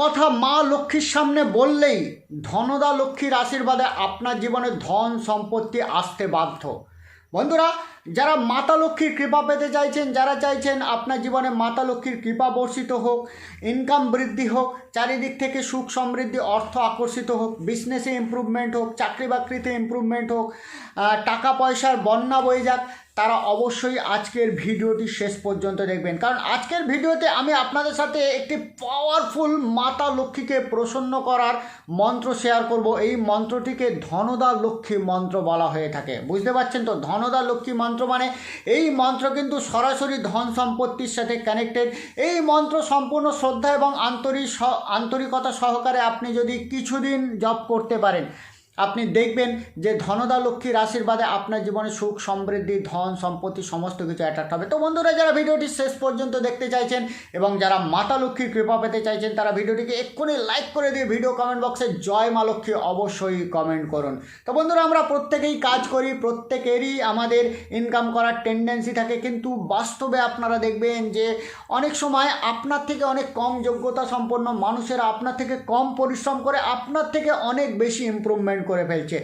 কথা মা লক্ষ্মীর সামনে বললেই ধনদা লক্ষ্মীর আশীর্বাদে আপনার জীবনে ধন সম্পত্তি আসতে বাধ্য। বন্ধুরা যারা মাতা লক্ষ্মীর কৃপা পেতে চাইছেন, যারা চাইছেন আপনার জীবনে মাতা লক্ষ্মীর কৃপা বর্ষিত হোক ইনকাম বৃদ্ধি হোক, চারিদিক থেকে সুখ সমৃদ্ধি, অর্থ আকর্ষিত হোক বিজনেসে ইমপ্রুভমেন্ট হোক, চাকরি বাকরিতে ইমপ্রুভমেন্ট হোক টাকা পয়সার বন্যা বয়ে যাক, তারা অবশ্যই আজকের ভিডিওটি শেষ পর্যন্ত দেখবেন। কারণ আজকের ভিডিওতে আমি আপনাদের সাথে একটি পাওয়ারফুল মাতা লক্ষ্মীকে প্রসন্ন করার মন্ত্র শেয়ার করব। এই মন্ত্রটিকে ধনদা লক্ষ্মী মন্ত্র বলা হয়ে থাকে। বুঝতে পারছেন তো? ধনদা লক্ষ্মী মন্ত্র মানে এই মন্ত্র কিন্তু সরাসরি ধন সম্পত্তির সাথে কানেক্টেড এই মন্ত্র সম্পূর্ণ শ্রদ্ধা এবং আন্তরিক আন্তরিকতা সহকারে আপনি যদি কিছুদিন জপ করতে পারেন আপনি দেখবেন যে ধনদা লক্ষ্মীর আশীর্বাদে আপনার জীবনে সুখ, সমৃদ্ধি, ধন, সম্পত্তি সমস্ত কিছু অ্যাট্রাক্ট হবে। তো বন্ধুরা, যারা ভিডিওটি শেষ পর্যন্ত দেখতে চাইছেন এবং যারা মাতা লক্ষ্মীর কৃপা পেতে চাইছেন, তারা ভিডিওটিকে এক্ষুনি লাইক করে দিয়ে ভিডিও কমেন্ট বক্সে জয় মা লক্ষ্মী অবশ্যই কমেন্ট করুন। তো বন্ধুরা, আমরা প্রত্যেকেই কাজ করি, প্রত্যেকেরই আমাদের ইনকাম করার টেন্ডেন্সি থাকে, কিন্তু বাস্তবে আপনারা দেখবেন যে অনেক সময় আপনার থেকে অনেক কম যোগ্যতা সম্পন্ন মানুষেরা আপনার থেকে কম পরিশ্রম করে আপনার থেকে অনেক বেশি ইমপ্রুভমেন্ট করে ফেলছে।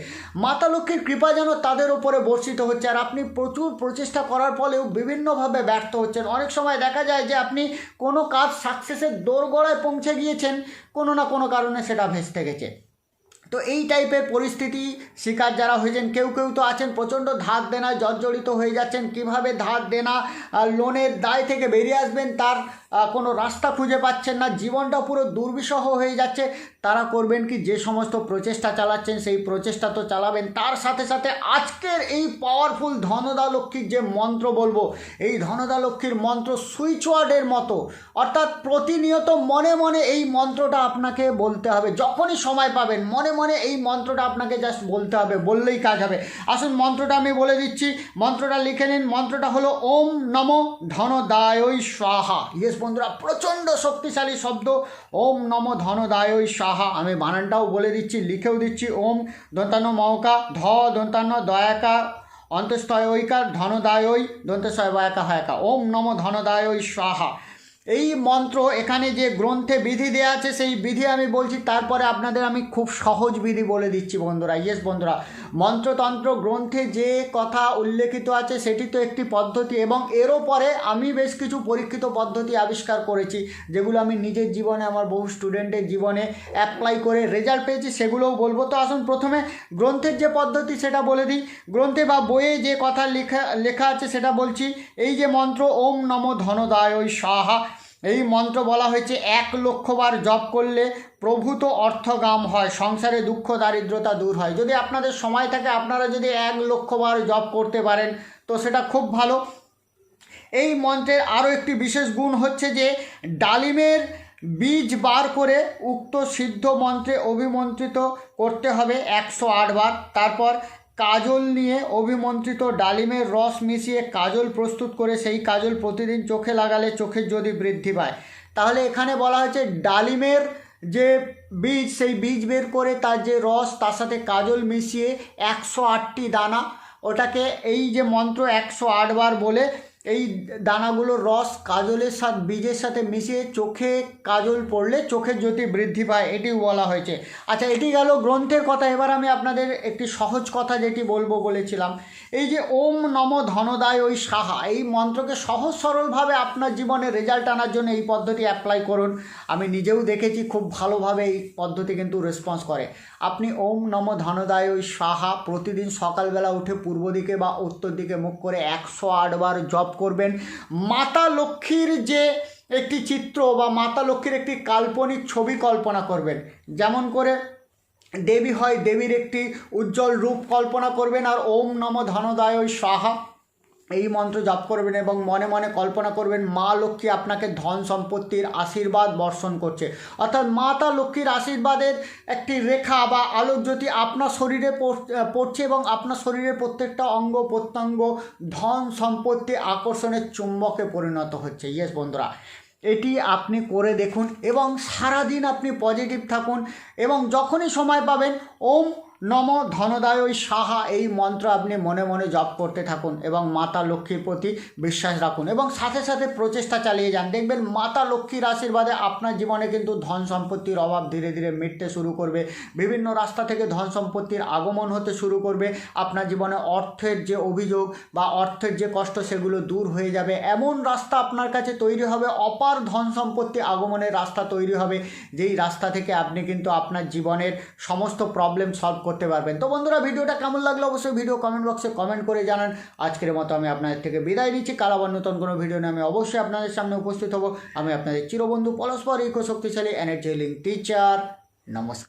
মাতা লক্ষ্মীর কৃপা যেন তাদের উপরে বর্ষিত হচ্ছে আর আপনি প্রচুর প্রচেষ্টা করার ফলেও বিভিন্নভাবে ব্যর্থ হচ্ছেন। অনেক সময় দেখা যায় যে আপনি কোনো কাজ সাকসেসের দোরগোড়ায় পৌঁছে গিয়েছেন, কোনো না কোনো কারণে সেটা ভেস্তে গেছে। তো এই টাইপের পরিস্থিতি শিকার যারা হয়েছেন, কেউ কেউ তো আছেন, প্রচণ্ড ধার দেনায় জর্জরিত হয়ে যাচ্ছেন। কীভাবে ধার দেনা লোনের দায় থেকে বেরিয়ে আসবেন, তার কোনো রাস্তা খুঁজে পাচ্ছেন না, জীবনটা পুরো দুর্বিষহ হয়ে যাচ্ছে। তারা করবেন কি? যে সমস্ত প্রচেষ্টা চালাচ্ছেন, সেই প্রচেষ্টা তো চালাবেন। তার সাথে সাথে আজকের এই পাওয়ারফুল ধনদা লক্ষ্মীর যে মন্ত্র বলব, এই ধনদা লক্ষ্মীর মন্ত্র সুইচ ওয়ার্ডের মতো, অর্থাৎ প্রতিনিয়ত মনে মনে এই মন্ত্রটা আপনাকে বলতে হবে। যখনই সময় পাবেন, মনে মনে এই মন্ত্রটা আপনাকে জাস্ট বলতে হবে, বললেই কাজ হবে। আসুন মন্ত্রটা আমি বলে দিচ্ছি। মন্ত্রটা লিখে নিন। মন্ত্রটা হলো, ওম নম ধনদায় স্বাহা। ইয়েস বন্ধুরা, প্রচণ্ড শক্তিশালী শব্দ। ওম নম ধনদায় সাহা আমি বানানটাও বলে দিচ্ছি, লিখেও দিচ্ছি, ওম দন্তান্ন মৌকা, ধ দন্তান্ন দয়াকা অন্তস্তয় ঐকার ধনদায় দন্তস্বয় বয়াকা হয়কা। ওম নম ধনদায় স্বাহা। এই মন্ত্র এখানে যে গ্রন্থে বিধি দেওয়া আছে, সেই বিধি আমি বলছি, তারপরে আপনাদের আমি খুব সহজ বিধি বলে দিচ্ছি বন্ধুরা। ইয়েস বন্ধুরা। মন্ত্রতন্ত্র গ্রন্থে যে কথা উল্লেখিত আছে, সেটি তো একটি পদ্ধতি এবং এরও পরে আমি বেশ কিছু পরীক্ষিত পদ্ধতি আবিষ্কার করেছি, যেগুলো আমি নিজের জীবনে, আমার বহু স্টুডেন্টের জীবনে অ্যাপ্লাই করে রেজাল্ট পেয়েছি, সেগুলোও বলব। তো আসুন প্রথমে গ্রন্থের যে পদ্ধতি, সেটা বলে দিই। গ্রন্থে বা বইয়ে যে কথা লেখা লেখা আছে, সেটা বলছি। এই যে মন্ত্র, ওম নম ধনদায় সাহা এই মন্ত্র বলা হয়েছে, এক লক্ষবার জপ করলে প্রভূত অর্থগাম হয়, সংসারে দুঃখ, দারিদ্রতা দূর হয়। যদি আপনাদের সময় থাকে, আপনারা যদি এক লক্ষবার জপ করতে পারেন, তো সেটা খুব ভালো। এই মন্ত্রের আরও একটি বিশেষ গুণ হচ্ছে যে, ডালিমের বীজ বার করে উক্ত সিদ্ধ মন্ত্রে অভিমন্ত্রিত করতে হবে একশো বার তারপর কাজল নিয়ে অভিমন্ত্রিত ডালিমের রস মিশিয়ে কাজল প্রস্তুত করে সেই কাজল প্রতিদিন চোখে লাগালে চোখের যদি বৃদ্ধি পায়। তাহলে এখানে বলা হয়েছে ডালিমের যে বীজ, সেই বীজ বের করে তার যে রস, তার সাথে কাজল মিশিয়ে একশো আটটি দানা, ওটাকে এই যে মন্ত্র একশো আটবার বলে এই দানাগুলোর রস, কাজলের সাথে বীজের সাথে মিশিয়ে চোখে কাজল পড়লে চোখের জ্যোতি বৃদ্ধি পায়, এটিও বলা হয়েছে। আচ্ছা এটি গেল গ্রন্থের কথা। এবার আমি আপনাদের একটি সহজ কথা যেটি বলব বলেছিলাম। এই যে, ওম নম ধনদায় ওই সাহা, এই মন্ত্রকে সহজ সরলভাবে আপনার জীবনে রেজাল্ট আনার জন্য এই পদ্ধতি অ্যাপ্লাই করুন। আমি নিজেও দেখেছি খুব ভালোভাবে এই পদ্ধতি কিন্তু রেসপন্স করে। আপনি ওম নম ধনদায় ওই সাহা, প্রতিদিন সকালবেলা উঠে পূর্ব দিকে বা উত্তর দিকে মুখ করে একশো আটবার জপ করবেন। মাতা লক্ষ্মীর যে একটি চিত্র বা মাতা লক্ষ্মীর একটি কাল্পনিক ছবি কল্পনা করবেন। যেমন করে দেবী হয় দেবীর একটি উজ্জ্বল রূপ কল্পনা করবেন আর ওম নম ধনদায় সাহা এই মন্ত্র জপ করবেন এবং মনে মনে কল্পনা করবেন, মা লক্ষ্মী আপনাকে ধন সম্পত্তির আশীর্বাদ বর্ষণ করছে। অর্থাৎ মাতা লক্ষ্মীর আশীর্বাদের একটি রেখা বা আলোক জ্যোতি আপনার শরীরে পড়ছে এবং আপনার শরীরের প্রত্যেকটা অঙ্গ, প্রত্যঙ্গ ধন সম্পত্তি আকর্ষণের চুম্বকে পরিণত হচ্ছে। ইয়েস বন্ধুরা, এটি আপনি করে দেখুন এবং সারাদিন আপনি পজিটিভ থাকুন এবং যখনই সময় পাবেন, ওম নম ধনদায় সাহা, এই মন্ত্র আপনি মনে মনে জপ করতে থাকুন এবং মাতা লক্ষ্মীর প্রতি বিশ্বাস রাখুন এবং সাথে সাথে প্রচেষ্টা চালিয়ে যান। দেখবেন মাতা লক্ষ্মীর আশীর্বাদে আপনার জীবনে কিন্তু ধন সম্পত্তির অভাব ধীরে ধীরে মিটতে শুরু করবে। বিভিন্ন রাস্তা থেকে ধন সম্পত্তির আগমন হতে শুরু করবে। আপনার জীবনে অর্থের যে অভিযোগ বা অর্থের যে কষ্ট সেগুলো দূর হয়ে যাবে। এমন রাস্তা আপনার কাছে তৈরি হবে, অপার ধন সম্পত্তি আগমনের রাস্তা তৈরি হবে, যেই রাস্তা থেকে আপনি কিন্তু আপনার জীবনের সমস্ত প্রবলেম সলভ করতে পারবেন। তো বন্ধুরা, ভিডিওটা কেমন লাগল অবশ্যই ভিডিও কমেন্ট বক্সে কমেন্ট করে জানান। আজকের মতো আমি আপনাদের থেকে বিদায় নিচ্ছি। কাল আবার নতুন কোনো ভিডিও নিয়ে আমি অবশ্যই আপনাদের সামনে উপস্থিত হব। আমি আপনাদের চিরবন্ধু পরস্পর ইকো শক্তিশালী এনার্জি লিঙ্ক টিচার নমস্কার।